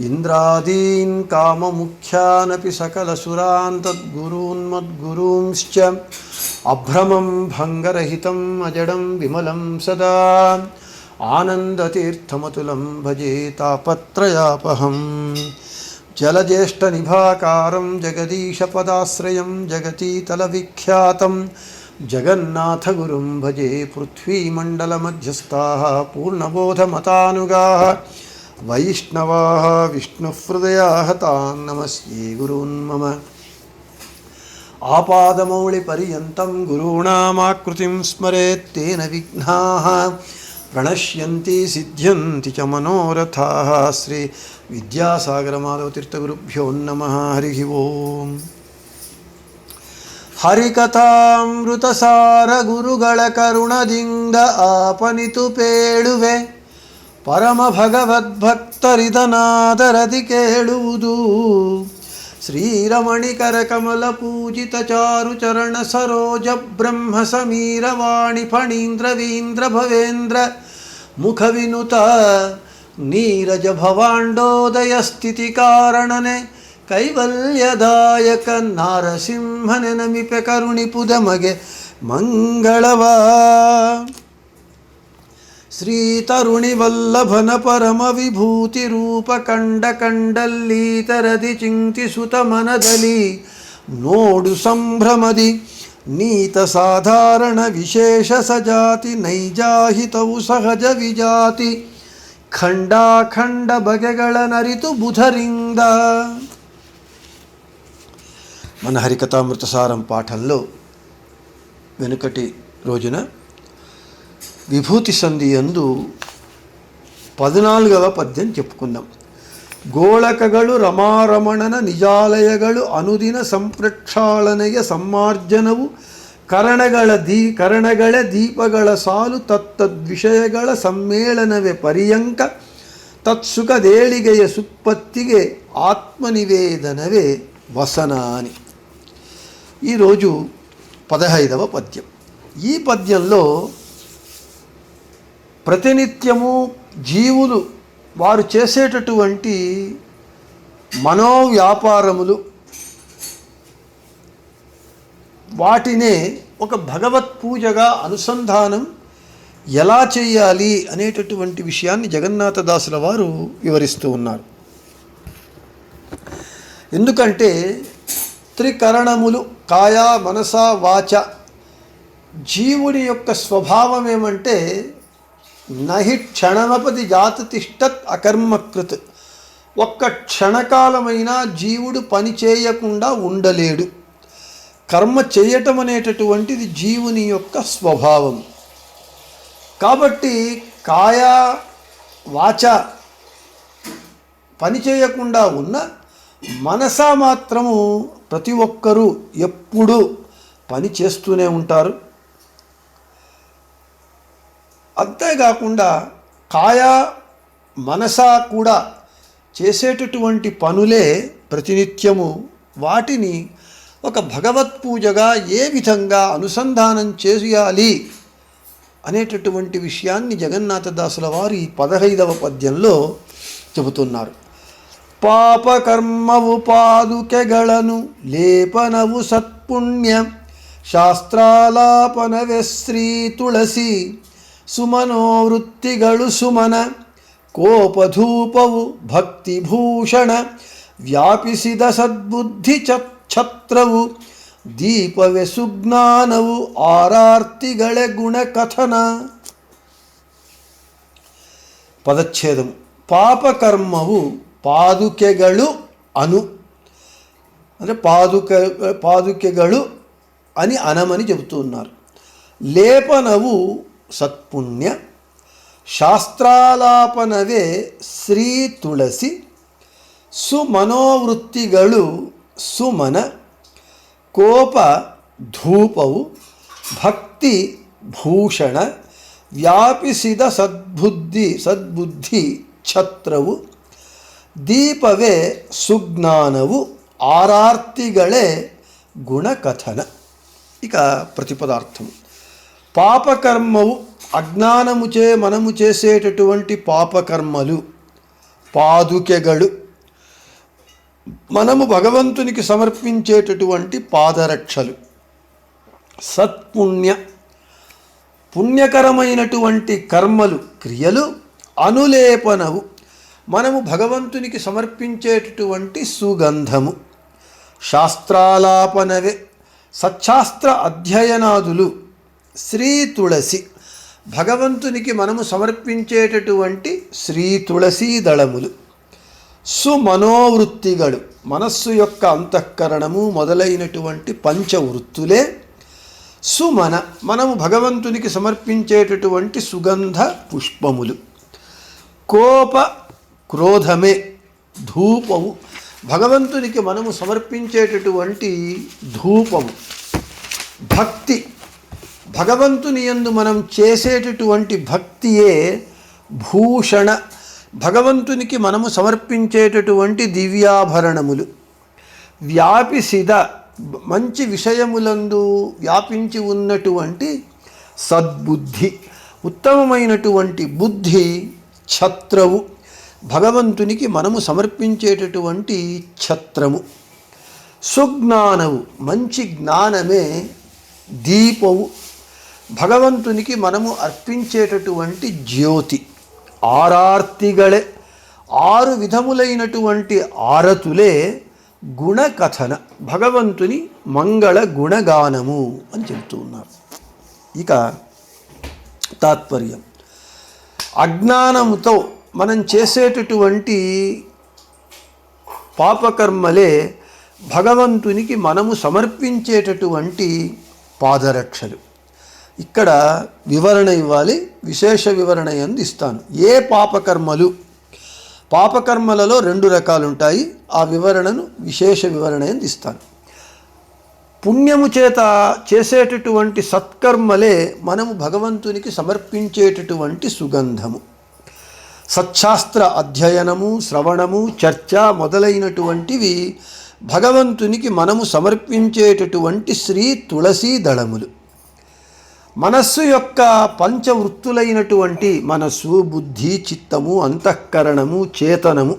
ఇంద్రాదీన్ కామముఖ్యానపి సకలసురాన్ తద్గురూన్ మద్గురూంశ్చ అభ్రమం భంగరహితం అజడం విమలం సదా. ఆనందతీర్థమతులం భజే తాపత్రయాపహం. జలజ్యేష్ఠనిభాకారం జగదీశపదాశ్రయం జగతీతలవిఖ్యాతం జగన్నాథగురుం భజే పృథ్వీమండలమధ్యస్థా. పూర్ణబోధమతానుగా. వైష్ణవాः విష్ణుహృదయాः తాన్ నమస్యే గురూన్మమ ఆపాదమౌళిపర్యంతం గురూణామాకృతిం స్మరేత్తేన విఘ్నాः. ప్రణశ్యంతి సిద్ధ్యంతి చ మనోరథా. శ్రీ విద్యాసాగరమాధవ తీర్థగురుభ్యో నమ. హరి ఓం. ಹರಿಕಥಾಮೃತಸಾರ ಗುರುಗಳ ಕರುಣದಿಂದ ಆಪನಿತು ಪೇಳುವೆ ಪರಮ ಭಗವದ್ಭಕ್ತರಿದನಾದರದಿ ಕೇಳುವುದು. ಶ್ರೀರಮಣಿಕರ ಕಮಲ ಪೂಜಿತ ಚಾರು ಚರಣ ಸರೋಜ ಬ್ರಹ್ಮ ಸಮೀರ ವಾಣಿ ಫಣೀಂದ್ರವೀಂದ್ರ ಭವೇಂದ್ರ ಮುಖ ವಿನುತ ನೀರಜ ಭವಾಂಡೋದಯ ಸ್ಥಿತಿ ಕಾರಣನೆ ಕೈವಲ್ಯದಾಯಕ ನಾರಸಿಂಹನೆ ನಮಿಪೆ ಕರುಣಿಪುದ ಮಗೆ ಮಂಗಳವಾ. ಶ್ರೀ ತರುಣಿ ವಲ್ಲಭನ ಪರಮ ವಿಭೂತಿ ರೂಪ ಕಂಡ ಕಂಡಲ್ಲೀತರದಿ ಚಿಂತಿಸುತ ಮನದಲ್ಲಿ ನೋಡು ಸಂಭ್ರಮದಿ ನೀತ ಸಾಧಾರಣ ವಿಶೇಷ ಸಜಾತಿ ನೈಜಾಹಿತವು ಸಹಜ ವಿಜಾತಿ ಖಂಡಾಖಂಡ ಬಗೆಗಳ ನರಿತು ಬುಧರಿಂದ మన హరికథామృతసారం పాఠంలో వెనుకటి రోజున విభూతి సంధి అందు పద్నాలుగవ పద్యం చెప్పుకుందాం ಗೋಳಕಗಳು ರಮಾರಮಣನ ನಿಜಾಲಯಗಳು ಅನುದಿನ ಸಂಪ್ರಕ್ಷಾಳನೆಯ ಸಮ್ಮಾರ್ಜನವು ಕರಣಗಳ ದೀ ಕರಣಗಳ ದೀಪಗಳ ಸಾಲು ತತ್ತದ್ವಿಷಯಗಳ ಸಮ್ಮೇಳನವೇ ಪರ್ಯಂಕ ತತ್ಸುಖದೇಳಿಗೆಯ ಸುಪ್ಪತ್ತಿಗೆ ಆತ್ಮನಿವೇದನವೇ వసనాని ఈరోజు పదహైదవ పద్యం ఈ పద్యంలో ప్రతినిత్యము జీవులు వారు చేసేటటువంటి మనోవ్యాపారములు వాటినే ఒక భగవత్ పూజగా అనుసంధానం ఎలా చేయాలి అనేటటువంటి విషయాన్ని జగన్నాథదాసుల వారు వివరిస్తూ ఉన్నారు. ఎందుకంటే త్రికరణములు కాయ మనస వాచ జీవుడి యొక్క స్వభావం ఏమంటే నహి క్షణమపది జాతతిష్టత్ అకర్మకృత్. ఒక్క క్షణకాలమైన జీవుడు పని చేయకుండా ఉండలేడు. కర్మ చేయటం అనేటటువంటిది జీవుని యొక్క స్వభావం. కాబట్టి కాయ వాచ పని చేయకుండా ఉన్న మనస మాత్రము ప్రతి ఒక్కరూ ఎప్పుడూ పని చేస్తూనే ఉంటారు. అంతేకాకుండా కాయ మనస కూడా చేసేటటువంటి పనులే ప్రతినిత్యము. వాటిని ఒక భగవత్ పూజగా ఏ విధంగా అనుసంధానం చేయాలి అనేటటువంటి విషయాన్ని జగన్నాథదాసుల వారు ఈ పదహైదవ పద్యంలో చెబుతున్నారు. పాపకర్మవు పాదుకెగళను లేపనవు సత్పుణ్యం శాస్త్రాలాపన శ్రీ తులసి ಸುಮನೋವೃತ್ತಿಗಳು ಸುಮನ ಕೋಪಧೂಪವು ಭಕ್ತಿಭೂಷಣ ವ್ಯಾಪಿಸಿದ ಸದ್ಬುದ್ಧಿ ಛತ್ರವು ದೀಪವೇ ಸುಜ್ಞಾನವು ಆರಾರ್ತಿಗಳೇ ಗುಣಕಥನ ಪದಚ್ಛೇದವು ಪಾಪಕರ್ಮವು ಪಾದುಕೆಗಳು ಅನು అంటే పాదుక పాదుకెగలు అని అనమని చెబుతున్నారు లేపనవు ಸತ್ಪುಣ್ಯ ಶಾಸ್ತ್ರಾಲಾಪನವೇ ಶ್ರೀ ತುಳಸಿ ಸುಮನೋವೃತ್ತಿಗಳು ಸುಮನ ಕೋಪ ಧೂಪವು ಭಕ್ತಿ ಭೂಷಣ ವ್ಯಾಪಿಸಿದ ಸದ್ಬುದ್ಧಿ ಸದ್ಬುದ್ಧಿ ಛತ್ರವು ದೀಪವೇ ಸುಜ್ಞಾನವು ಆರಾರ್ತಿಗಳೇ ಗುಣಕಥನ. ಈಗ ಪ್ರತಿಪದಾರ್ಥವು పాపకర్మవు అజ్ఞానముచే మనము చేసేటటువంటి పాపకర్మలు. పాదుకెగడు మనము భగవంతునికి సమర్పించేటటువంటి పాదరక్షలు. సత్పుణ్య పుణ్యకరమైనటువంటి కర్మలు క్రియలు అనులేపనవు. మనము భగవంతునికి సమర్పించేటటువంటి సుగంధము. శాస్త్రాలాపనవే. సచ్చాస్త్ర అధ్యయనాదులు. శ్రీ తులసి. భగవంతునికి మనము సమర్పించేటటువంటి శ్రీ తులసీ దళములు. సుమనోవృత్తిగడు. మనస్సు యొక్క అంతఃకరణము మొదలైనటువంటి పంచవృత్తులే. సుమన. మనము భగవంతునికి సమర్పించేటటువంటి సుగంధ పుష్పములు. కోప క్రోధమే. ధూపము. భగవంతునికి మనము సమర్పించేటటువంటి ధూపము. భక్తి. భగవంతుని యందు మనం చేసేటటువంటి భక్తియే భూషణ. భగవంతునికి మనము సమర్పించేటటువంటి దివ్యాభరణములు. వ్యాపిసిద మంచి విషయములందు వ్యాపించి ఉన్నటువంటి సద్బుద్ధి ఉత్తమమైనటువంటి బుద్ధి ఛత్రవు. భగవంతునికి మనము సమర్పించేటటువంటి ఛత్రము. సుజ్ఞానవు మంచి జ్ఞానమే దీపవు. భగవంతునికి మనము అర్పించేటటువంటి జ్యోతి ఆరార్తిగళే ఆరు విధములైనటువంటి ఆరతులే గుణకథన భగవంతుని మంగళ గుణగానము అని చెబుతూ ఉన్నారు. ఇక తాత్పర్యం. అజ్ఞానముతో మనం చేసేటటువంటి పాపకర్మలే భగవంతునికి మనము సమర్పించేటటువంటి పాదరక్షలు. ఇక్కడ వివరణ ఇవ్వాలి విశేష వివరణ ఎందు ఇస్తాను. ఏ పాపకర్మలు? పాపకర్మలలో రెండు రకాలు ఉంటాయి ఆ వివరణను విశేష వివరణ ఎందు ఇస్తాను. పుణ్యము చేత చేసేటటువంటి సత్కర్మలే మనము భగవంతునికి సమర్పించేటటువంటి సుగంధము. సచ్శాస్త్ర అధ్యయనము శ్రవణము చర్చ మొదలైనటువంటివి భగవంతునికి మనము సమర్పించేటటువంటి శ్రీ తులసీ దళములు. మనస్సు యొక్క పంచవృత్తులైనటువంటి మనస్సు బుద్ధి చిత్తము అంతఃకరణము చేతనము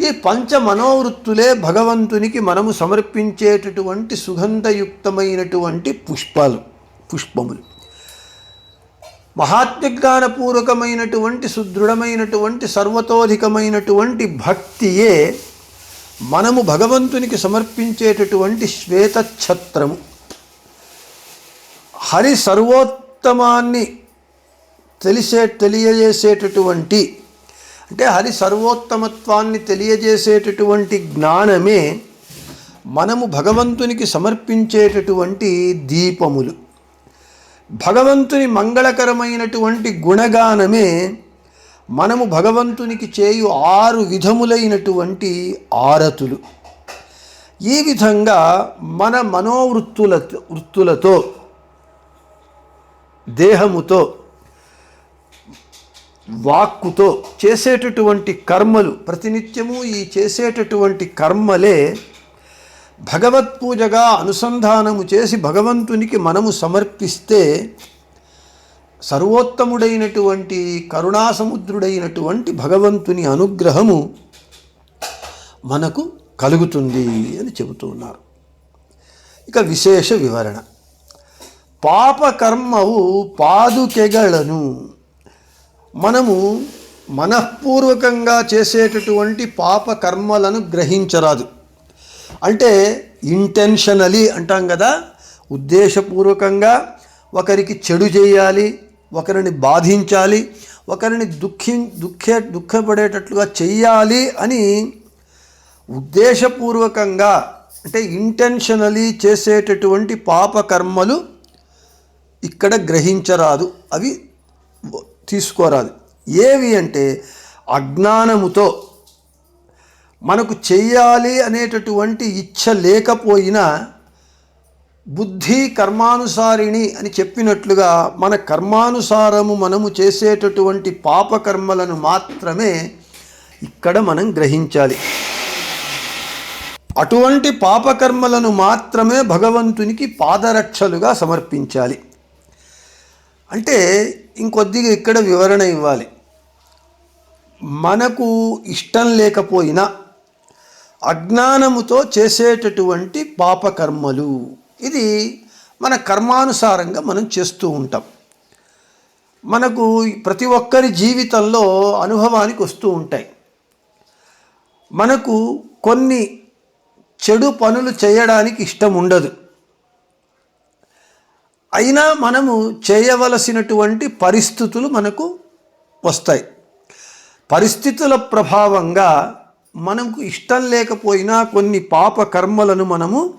ఈ పంచ మనోవృత్తులే భగవంతునికి మనము సమర్పించేటటువంటి సుగంధయుక్తమైనటువంటి పుష్పాలు పుష్పములు. మహాత్మజ్ఞానపూర్వకమైనటువంటి సుదృఢమైనటువంటి సర్వతోధికమైనటువంటి భక్తియే మనము భగవంతునికి సమర్పించేటటువంటి శ్వేతఛత్రము. హరి సర్వోత్తమాన్ని తెలిసే తెలియజేసేటటువంటి అంటే హరి సర్వోత్తమత్వాన్ని తెలియజేసేటటువంటి జ్ఞానమే మనము భగవంతునికి సమర్పించేటటువంటి దీపములు. భగవంతుని మంగళకరమైనటువంటి గుణగానమే మనము భగవంతునికి చేయు ఆరు విధములైనటువంటి ఆరతులు. ఈ విధంగా మన మనోవృత్తుల వృత్తులతో దేహముతో వాక్కుతో చేసేటటువంటి కర్మలు ప్రతినిత్యము ఈ చేసేటటువంటి కర్మలే భగవత్ పూజగా అనుసంధానము చేసి భగవంతునికి మనము సమర్పిస్తే సర్వోత్తముడైనటువంటి కరుణాసముద్రుడైనటువంటి భగవంతుని అనుగ్రహము మనకు కలుగుతుంది అని చెబుతూ ఉన్నారు. ఇక విశేష వివరణ. పాపకర్మవు పాదుకెగలను. మనము మనఃపూర్వకంగా చేసేటటువంటి పాపకర్మలను గ్రహించరాదు. అంటే ఇంటెన్షనలీ అంటాం కదా ఉద్దేశపూర్వకంగా ఒకరికి చెడు చేయాలి ఒకరిని బాధించాలి ఒకరిని దుఃఖి దుఃఖే దుఃఖపడేటట్లుగా చెయ్యాలి అని ఉద్దేశపూర్వకంగా అంటే ఇంటెన్షనలీ చేసేటటువంటి పాపకర్మలు ఇక్కడ గ్రహించరాదు అవి తీసుకోరాదు. ఏవి అంటే అజ్ఞానముతో మనకు చెయ్యాలి అనేటటువంటి ఇచ్ఛ లేకపోయినా బుద్ధి కర్మానుసారిణి అని చెప్పినట్లుగా మన కర్మానుసారము మనము చేసేటటువంటి పాపకర్మలను మాత్రమే ఇక్కడ మనం గ్రహించాలి. అటువంటి పాపకర్మలను మాత్రమే భగవంతునికి పాదరక్షలుగా సమర్పించాలి. అంటే ఇంకొద్దిగా ఇక్కడ వివరణ ఇవ్వాలి. మనకు ఇష్టం లేకపోయినా అజ్ఞానముతో చేసేటటువంటి పాపకర్మలు. ఇది మన కర్మానుసారంగా మనం చేస్తూ ఉంటాం. మనకు ప్రతి ఒక్కరి జీవితంలో అనుభవానికి వస్తూ ఉంటాయి. మనకు కొన్ని చెడు పనులు చేయడానికి ఇష్టం ఉండదు. అయినా మనము చేయవలసినటువంటి పరిస్థితులు మనకు వస్తాయి. పరిస్థితుల ప్రభావంగా మనకు ఇష్టం లేకపోయినా కొన్ని పాప కర్మలను మనము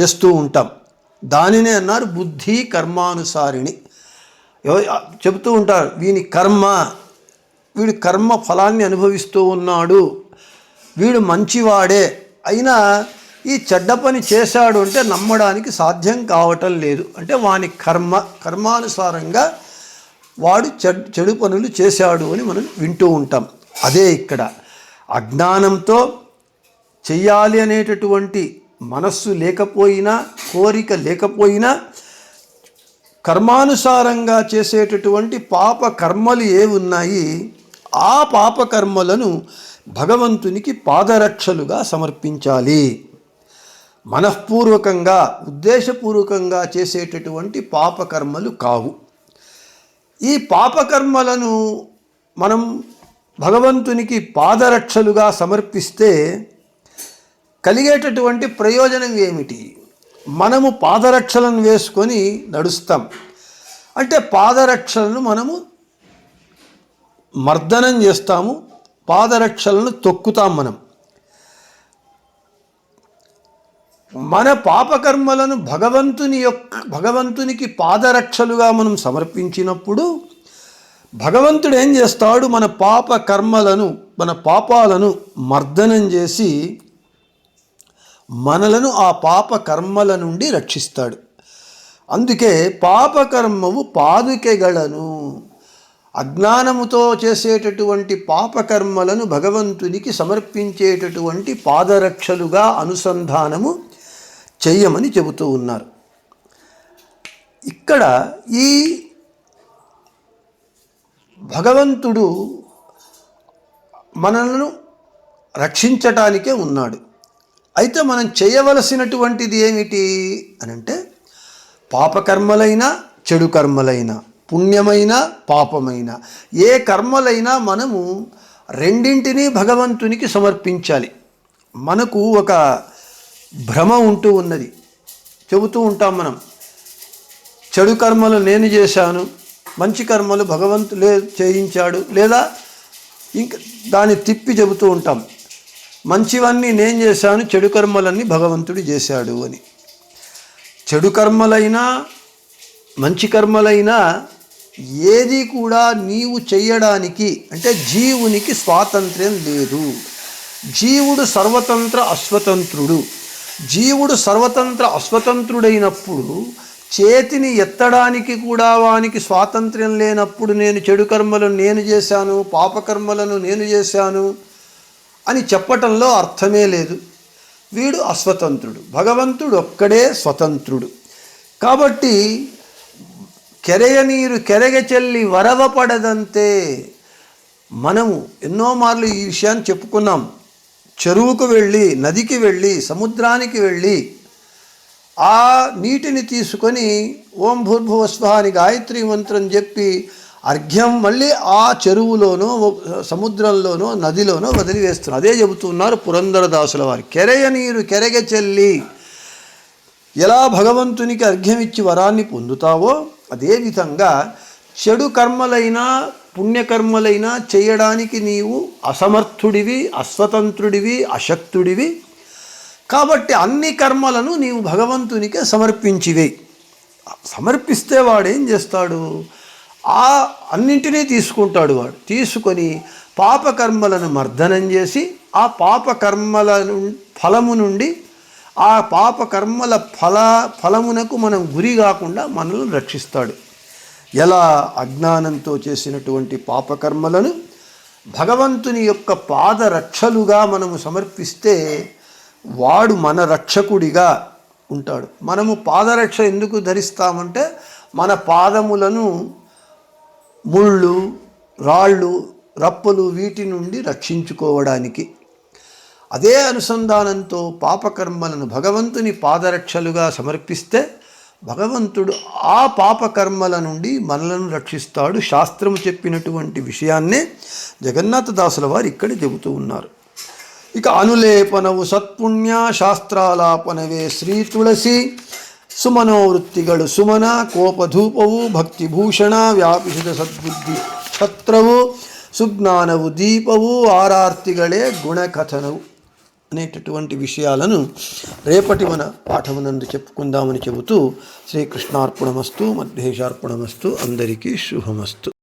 చేస్తూ ఉంటాం. దానినే అన్నారు బుద్ధి కర్మానుసారిణి. చెబుతూ ఉంటారు వీని కర్మ వీడు కర్మ ఫలాన్ని అనుభవిస్తూ ఉన్నాడు వీడు మంచివాడే. అయినా ఈ చెడ్డ పని చేశాడు అంటే నమ్మడానికి సాధ్యం కావటం లేదు. అంటే వాని కర్మ కర్మానుసారంగా వాడు చెడ్ చెడు పనులు చేశాడు అని మనం వింటూ ఉంటాం. అదే ఇక్కడ. అజ్ఞానంతో చెయ్యాలి అనేటటువంటి మనస్సు లేకపోయినా కోరిక లేకపోయినా కర్మానుసారంగా చేసేటటువంటి పాప కర్మలు ఏ ఉన్నాయి ఆ పాపకర్మలను భగవంతునికి పాదరక్షలుగా సమర్పించాలి. మనఃపూర్వకంగా ఉద్దేశపూర్వకంగా చేసేటటువంటి పాపకర్మలు కావు. ఈ పాపకర్మలను మనం భగవంతునికి పాదరక్షలుగా సమర్పిస్తే కలిగేటటువంటి ప్రయోజనం ఏమిటి? మనము పాదరక్షలను వేసుకొని నడుస్తాం. అంటే పాదరక్షలను మనము మర్దనం చేస్తాము పాదరక్షలను తొక్కుతాం మనం. మన పాపకర్మలను భగవంతుని యొక్క భగవంతునికి పాదరక్షలుగా మనం సమర్పించినప్పుడు భగవంతుడు ఏం చేస్తాడు? మన పాప కర్మలను మన పాపాలను మర్దనం చేసి మనలను ఆ పాప కర్మల నుండి రక్షిస్తాడు. అందుకే పాపకర్మవు పాదుకెగలను. అజ్ఞానముతో చేసేటటువంటి పాపకర్మలను భగవంతునికి సమర్పించేటటువంటి పాదరక్షలుగా అనుసంధానము చెయ్యమని చెబుతూ ఉన్నారు. ఇక్కడ ఈ భగవంతుడు మనలను రక్షించటానికే ఉన్నాడు. అయితే మనం చేయవలసినటువంటిది ఏమిటి అని అంటే పాపకర్మలైనా చెడు కర్మలైనా పుణ్యమైన పాపమైన ఏ కర్మలైనా మనము రెండింటినీ భగవంతునికి సమర్పించాలి. మనకు ఒక భ్రమ ఉంటూ ఉన్నది. చెబుతూ ఉంటాం మనం. చెడు కర్మలు నేను చేశాను మంచి కర్మలు భగవంతులే చేయించాడు లేదా ఇంకా దాన్ని తిప్పి చెబుతూ ఉంటాం. మంచివన్నీ నేను చేశాను చెడు కర్మలన్నీ భగవంతుడు చేశాడు అని. చెడు కర్మలైనా మంచి కర్మలైనా ఏది కూడా నీవు చేయడానికి అంటే జీవునికి స్వాతంత్ర్యం లేదు. జీవుడు సర్వతంత్ర అస్వతంత్రుడు జీవుడు సర్వతంత్ర అస్వతంత్రుడైనప్పుడు చేతిని ఎత్తడానికి కూడా వానికి స్వాతంత్ర్యం లేనప్పుడు నేను చెడు కర్మలను నేను చేశాను పాపకర్మలను నేను చేశాను అని చెప్పటంలో అర్థమే లేదు. వీడు అస్వతంత్రుడు. భగవంతుడు ఒక్కడే స్వతంత్రుడు. కాబట్టి కెరయ నీరు కెరగ చెల్లి వరవ పడదంతే. మనము ఎన్నో మార్లు ఈ విషయాన్ని చెప్పుకున్నాం. చెరువుకు వెళ్ళి నదికి వెళ్ళి సముద్రానికి వెళ్ళి ఆ నీటిని తీసుకొని ఓం భూర్భువస్వ అని గాయత్రి మంత్రం చెప్పి అర్ఘ్యం మళ్ళీ ఆ చెరువులోనో సముద్రంలోనో నదిలోనో వదిలివేస్తున్నారు. అదే చెబుతున్నారు పురంధరదాసుల వారు. కెరయ నీరు కెరగ చెల్లి. ఎలా భగవంతునికి అర్ఘ్యం ఇచ్చి వరాన్ని పొందుతావో అదేవిధంగా చెడు కర్మలైనా పుణ్యకర్మలైనా చేయడానికి నీవు అసమర్థుడివి అస్వతంత్రుడివి అశక్తుడివి. కాబట్టి అన్ని కర్మలను నీవు భగవంతునికే సమర్పించివే. సమర్పిస్తే వాడేం చేస్తాడు? ఆ అన్నింటినీ తీసుకుంటాడు వాడు. తీసుకొని పాపకర్మలను మర్దనం చేసి ఆ పాపకర్మల ఫలము నుండి ఆ పాపకర్మల ఫల ఫలమునకు మనం గురి కాకుండా మనల్ని రక్షిస్తాడు. ఎలా అజ్ఞానంతో చేసినటువంటి పాపకర్మలను భగవంతుని యొక్క పాదరక్షలుగా మనము సమర్పిస్తే వాడు మన రక్షకుడిగా ఉంటాడు. మనము పాదరక్ష ఎందుకు ధరిస్తామంటే మన పాదములను ముళ్ళు రాళ్ళు రప్పలు వీటి నుండి రక్షించుకోవడానికి. అదే అనుసంధానంతో పాపకర్మలను భగవంతుని పాదరక్షలుగా సమర్పిస్తే భగవంతుడు ఆ పాపకర్మల నుండి మనలను రక్షిస్తాడు. శాస్త్రము చెప్పినటువంటి విషయాన్నే జగన్నాథదాసుల వారు ఇక్కడ చెబుతూ ఉన్నారు. ఇక అనులేపనవు సత్పుణ్య శాస్త్రాలాపనవే శ్రీ తులసి. సుమనోవృత్తిగడు సుమన కోపధూపవు భక్తిభూషణ వ్యాపిషిత సద్బుద్ధి ఛత్రవు సుజ్ఞానవు దీపవు ಆರಾರ್ತಿಗಳೇ గుణకథనవు. అనేటటువంటి విషయాలను రేపటి మన పాఠమునందు చెప్పుకుందామని చెబుతూ శ్రీకృష్ణార్పణమస్తు మధ్యేశార్పణమస్తు అందరికీ శుభమస్తు.